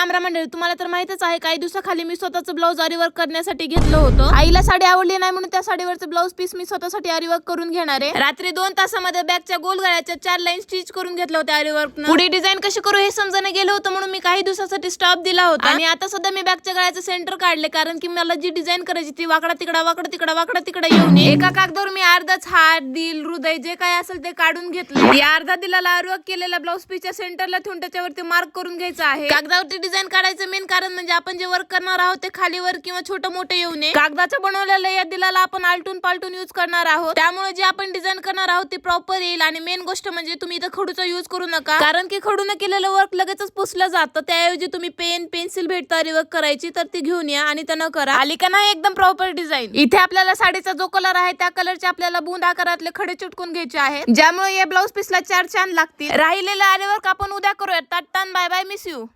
राम राम मंडळी तुम्हाला तर माहितच आहे काही दिवसाखाली मी स्वतःचं ब्लाऊज आरीवर्क करण्यासाठी घेतलं होतं. आईला साडी आवडली नाही म्हणून त्या साडीवरचं ब्लाऊज पीस मी स्वतःसाठी आरीवर्क करून घेणार आहे. रात्री दोन तासामध्ये बॅगच्या गोल गळ्याच्या चार लाईन स्टिच करून घेतलं होतं आरीवर्क पुढे डिझाईन कशी करू हे समजणं गेलं होतं म्हणून मी काही दिवसासाठी स्टॉप दिला होता. आणि आता सध्या मी बॅगच्या गळ्याचं सेंटर काढले कारण की मला जी डिझाईन करायची ती वाकडा तिकडा वाकडा तिकडा वाकडा तिकडा येऊन एका कागदावर मी अर्धाच हात दिल हृदय जे काय असेल ते काढून घेतलं. या अर्धा दिलाला आरीवर्क केलेला ब्लाऊज पीसच्या सेंटरला ठेवून त्याच्यावरती मार्क करून घ्यायचा आहे. कागदावरती डिझाईन काढायचं मेन कारण म्हणजे आपण जे वर्क करणार आहोत ते खालीवर किंवा छोटं मोठं येऊ नये कागदाचं बनवलेलं या दिलाला आपण आलटून पालटून युज करणार आहोत. त्यामुळे जे आपण डिझाईन करणार आहोत ते प्रॉपर येईल आणि मेन गोष्ट म्हणजे तुम्ही इथं खडूचा युज करू नका. कारण की खडून केलेलं वर्क लगेचच पुसलं जातं. त्याऐवजी तुम्ही पेन पेन्सिल भेटता वर्क करायची तर ती घेऊन या आणि त्यानं करा. आली का नाही एकदम प्रॉपर डिझाईन इथे आपल्याला साडीचा जो कलर आहे त्या कलरचे आपल्याला बुंद आकारातले खडे चिटकून घ्यायचे आहेत. ज्यामुळे या ब्लाऊज पीसला चार छान लागतील. राहिलेलं आल्यावर आपण उद्या करूया tata bye bye miss you